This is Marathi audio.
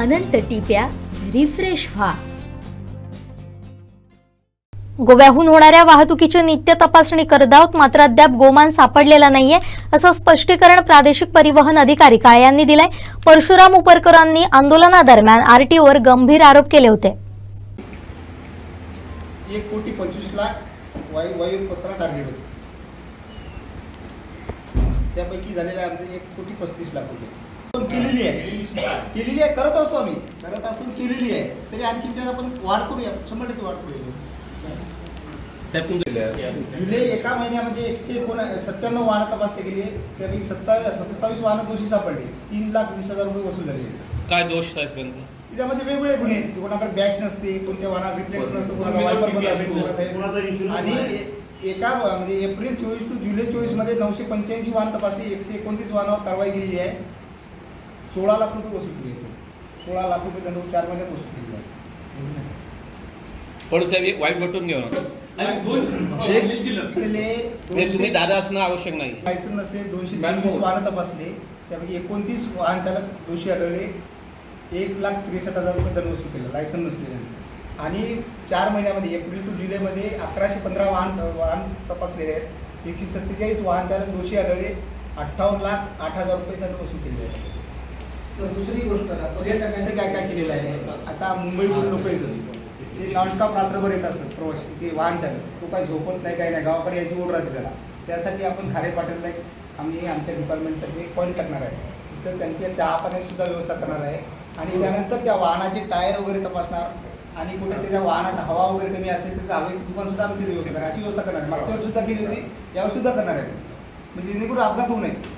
अनंत टिप्या रिफ्रेश व्हा. गोव्याहून होणाऱ्या वाहतुकीची नित्य तपासणी करत आहोत. मात्र अद्याप गोमान सापडलेला नाहीये असं स्पष्टीकरण प्रादेशिक परिवहन अधिकारी काळे यांनी दिलंय. परशुराम उपरकरांनी आंदोलनादरम्यान आरटीओवर गंभीर आरोप केले होते. एक कोटी पंचवीस लाख वायू वायुपत्रा टार्गेट होते. त्यापैकी झालेलं आहे आमचं एक कोटी पस्तीस लाख पण केलेली आहे. केलेली आहे करत असतो आम्ही करत असून केलेली आहे. तरी आणखी त्यात आपण वाढ करूया. शंभर टक्के वाढ करूया. जुलै एका महिन्यामध्ये एकशे एकोण सत्त्याण्णव वाहनं तपासली गेली आहे त्यापैकी सत्तावीस सत्तावीस वाहनं दोषी सापडली तीन लाख वीस हजार रुपये वसूल झाले. काय दोष त्याच्यामध्ये वेगवेगळे गुन्हे आहेत. कोणाकडे बॅच नसते कोणत्या वाहनात रिफ्लेक्ट नसतं कोणाला असतो आणि एका म्हणजे एप्रिल चोवीस टू जुलै चोवीसमध्ये नऊशे पंच्याऐंशी वाहन तपासली. एकशे एकोणतीस वाहनावर कारवाई केलेली आहे. सोळा लाख रुपये वसूल केले. सोळा लाख रुपये दंड चार महिन्यात वसूल केलेला आहे पण साहेब एक वाईट वाटून घेऊ नका केले म्हणजे तुम्ही दादा असणं आवश्यक नाही. लायसन नसले दोनशे तेवीस वाहनं तपासले. त्यापैकी एकोणतीस वाहन चालक दोषी आढळले. एक लाख त्रेसष्ट हजार रुपये दंड वसूल केला. लायसन नसलेल्यांचं आणि चार महिन्यामध्ये एप्रिल टू जुलैमध्ये अकराशे पंधरा वाहन वाहन तपासलेले आहेत. एकशे सत्तेचाळीस वाहन चालक दोषी आढळले. अठ्ठावन्न लाख आठ हजार रुपये दंड वसूल केले आहेत सर दुसरी गोष्ट पर्यटकांनी काय काय केलेलं आहे? आता मुंबईतून लोक येतात. ते नॉनस्टॉप रात्रभर येत असतात प्रवासी ते वाहन चालक. तो काही झोपत नाही काही नाही गावाकडे यायची ओढ राहते त्याला. त्यासाठी आपण खारे पाटीलला आम्ही आमच्या डिपार्टमेंटसाठी एक पॉईंट टाकणार आहे. तर त्यांच्या चहा पाण्याचीसुद्धा व्यवस्था करणार आहे. आणि त्यानंतर त्या वाहनाचे टायर वगैरे तपासणार. आणि कुठे त्याच्या वाहनात हवा वगैरे कमी असेल तर त्या दुकानसुद्धा दुकान सुद्धा आम्ही व्यवस्था करणार अशी व्यवस्था करणार आहे. मागच्या सुद्धा केली होती यावर सुद्धा करणार आहे. म्हणजे जेणेकरून अपघात होऊ नये.